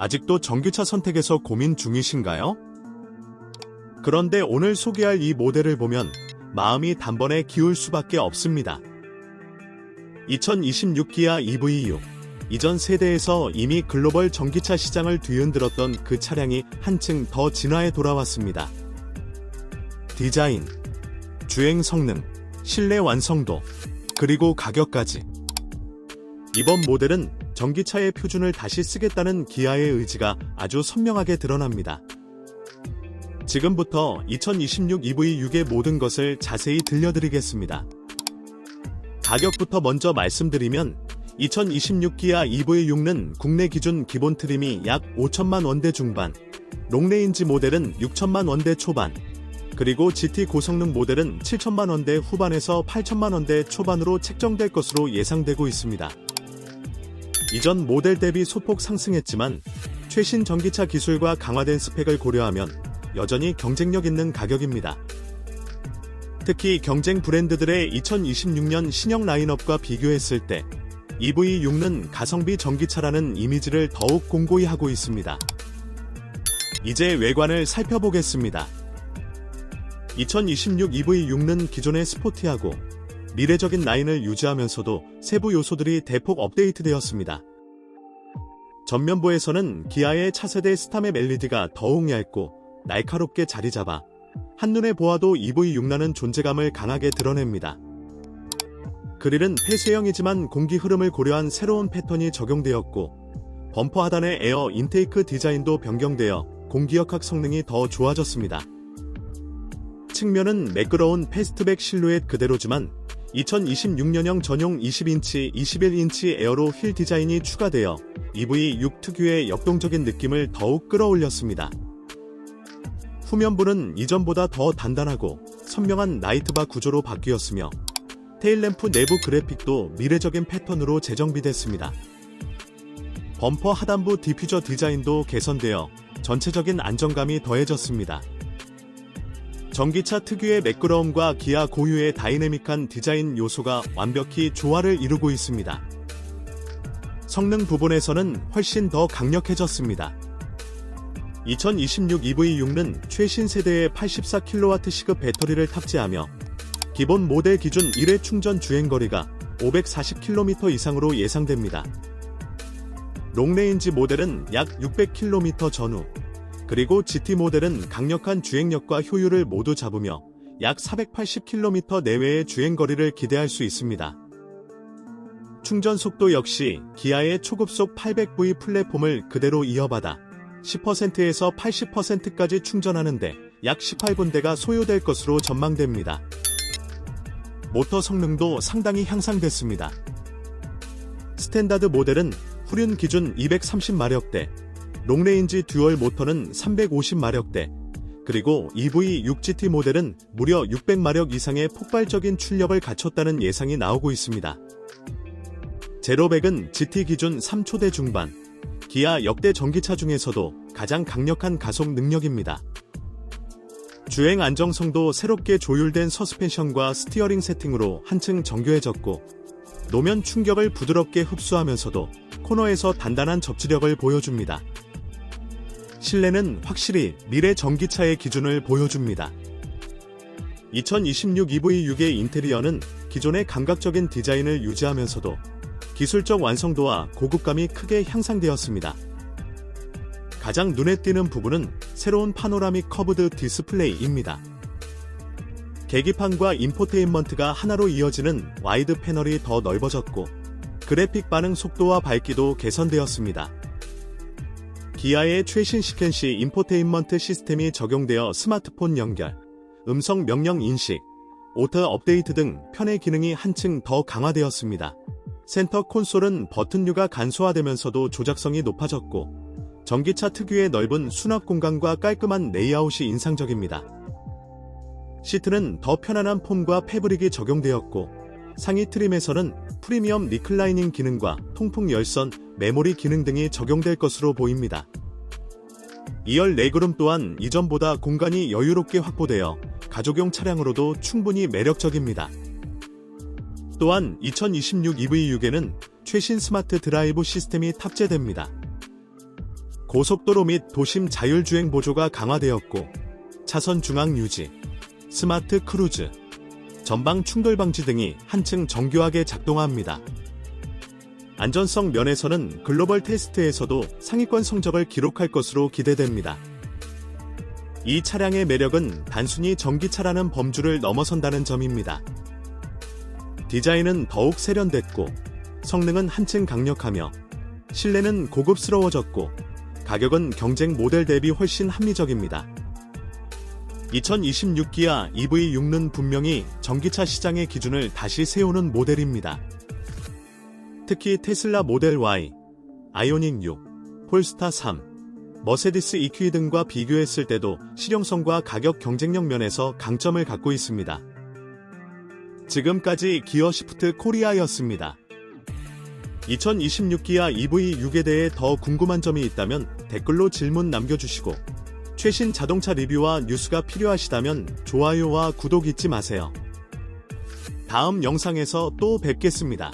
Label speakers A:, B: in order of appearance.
A: 아직도 전기차 선택에서 고민 중이신가요? 그런데 오늘 소개할 이 모델을 보면 마음이 단번에 기울 수밖에 없습니다. 2026 기아 EV6 이전 세대에서 이미 글로벌 전기차 시장을 뒤흔들었던 그 차량이 한층 더 진화해 돌아왔습니다. 디자인, 주행 성능, 실내 완성도, 그리고 가격까지. 이번 모델은 전기차의 표준을 다시 쓰겠다는 기아의 의지가 아주 선명하게 드러납니다. 지금부터 2026 EV6의 모든 것을 자세히 들려드리겠습니다. 가격부터 먼저 말씀드리면 2026 기아 EV6는 국내 기준 기본 트림이 약 5천만 원대 중반, 롱레인지 모델은 6천만 원대 초반, 그리고 GT 고성능 모델은 7천만 원대 후반에서 8천만 원대 초반으로 책정될 것으로 예상되고 있습니다. 이전 모델 대비 소폭 상승했지만 최신 전기차 기술과 강화된 스펙을 고려하면 여전히 경쟁력 있는 가격입니다. 특히 경쟁 브랜드들의 2026년 신형 라인업과 비교했을 때 EV6는 가성비 전기차라는 이미지를 더욱 공고히 하고 있습니다. 이제 외관을 살펴보겠습니다. 2026 EV6는 기존의 스포티하고 미래적인 라인을 유지하면서도 세부 요소들이 대폭 업데이트되었습니다. 전면부에서는 기아의 차세대 스타맵 LED가 더욱 얇고 날카롭게 자리 잡아 한눈에 보아도 EV6라는 존재감을 강하게 드러냅니다. 그릴은 폐쇄형이지만 공기 흐름을 고려한 새로운 패턴이 적용되었고 범퍼 하단의 에어 인테이크 디자인도 변경되어 공기역학 성능이 더 좋아졌습니다. 측면은 매끄러운 패스트백 실루엣 그대로지만 2026년형 전용 20인치, 21인치 에어로 휠 디자인이 추가되어 EV6 특유의 역동적인 느낌을 더욱 끌어올렸습니다. 후면부는 이전보다 더 단단하고 선명한 나이트바 구조로 바뀌었으며 테일램프 내부 그래픽도 미래적인 패턴으로 재정비됐습니다. 범퍼 하단부 디퓨저 디자인도 개선되어 전체적인 안정감이 더해졌습니다. 전기차 특유의 매끄러움과 기아 고유의 다이내믹한 디자인 요소가 완벽히 조화를 이루고 있습니다. 성능 부분에서는 훨씬 더 강력해졌습니다. 2026 EV6는 최신 세대의 84kW 시급 배터리를 탑재하며 기본 모델 기준 1회 충전 주행거리가 540km 이상으로 예상됩니다. 롱레인지 모델은 약 600km 전후, 그리고 GT 모델은 강력한 주행력과 효율을 모두 잡으며 약 480km 내외의 주행거리를 기대할 수 있습니다. 충전 속도 역시 기아의 초급속 800V 플랫폼을 그대로 이어받아 10%에서 80%까지 충전하는데 약 18분대가 소요될 것으로 전망됩니다. 모터 성능도 상당히 향상됐습니다. 스탠다드 모델은 후륜 기준 230마력대, 롱레인지 듀얼 모터는 350마력대, 그리고 EV 6GT 모델은 무려 600마력 이상의 폭발적인 출력을 갖췄다는 예상이 나오고 있습니다. 제로백은 GT 기준 3초대 중반, 기아 역대 전기차 중에서도 가장 강력한 가속 능력입니다. 주행 안정성도 새롭게 조율된 서스펜션과 스티어링 세팅으로 한층 정교해졌고, 노면 충격을 부드럽게 흡수하면서도 코너에서 단단한 접지력을 보여줍니다. 실내는 확실히 미래 전기차의 기준을 보여줍니다. 2026 EV6의 인테리어는 기존의 감각적인 디자인을 유지하면서도 기술적 완성도와 고급감이 크게 향상되었습니다. 가장 눈에 띄는 부분은 새로운 파노라믹 커브드 디스플레이입니다. 계기판과 인포테인먼트가 하나로 이어지는 와이드 패널이 더 넓어졌고 그래픽 반응 속도와 밝기도 개선되었습니다. 기아의 최신 시켄시 인포테인먼트 시스템이 적용되어 스마트폰 연결, 음성 명령 인식, 오토 업데이트 등 편의 기능이 한층 더 강화되었습니다. 센터 콘솔은 버튼류가 간소화되면서도 조작성이 높아졌고 전기차 특유의 넓은 수납 공간과 깔끔한 레이아웃이 인상적입니다. 시트는 더 편안한 폼과 패브릭이 적용되었고 상위 트림에서는 프리미엄 리클라이닝 기능과 통풍 열선, 메모리 기능 등이 적용될 것으로 보입니다. 2열 레그룸 또한 이전보다 공간이 여유롭게 확보되어 가족용 차량으로도 충분히 매력적입니다. 또한 2026 EV6에는 최신 스마트 드라이브 시스템이 탑재됩니다. 고속도로 및 도심 자율주행 보조가 강화되었고 차선 중앙 유지, 스마트 크루즈, 전방 충돌 방지 등이 한층 정교하게 작동합니다. 안전성 면에서는 글로벌 테스트에서도 상위권 성적을 기록할 것으로 기대됩니다. 이 차량의 매력은 단순히 전기차라는 범주를 넘어선다는 점입니다. 디자인은 더욱 세련됐고 성능은 한층 강력하며 실내는 고급스러워졌고 가격은 경쟁 모델 대비 훨씬 합리적입니다. 2026 기아 EV6는 분명히 전기차 시장의 기준을 다시 세우는 모델입니다. 특히 테슬라 모델 Y, 아이오닉 6, 폴스타 3, 머세디스 EQ 등과 비교했을 때도 실용성과 가격 경쟁력 면에서 강점을 갖고 있습니다. 지금까지 기어 시프트 코리아였습니다. 2026 기아 EV6에 대해 더 궁금한 점이 있다면 댓글로 질문 남겨주시고 최신 자동차 리뷰와 뉴스가 필요하시다면 좋아요와 구독 잊지 마세요. 다음 영상에서 또 뵙겠습니다.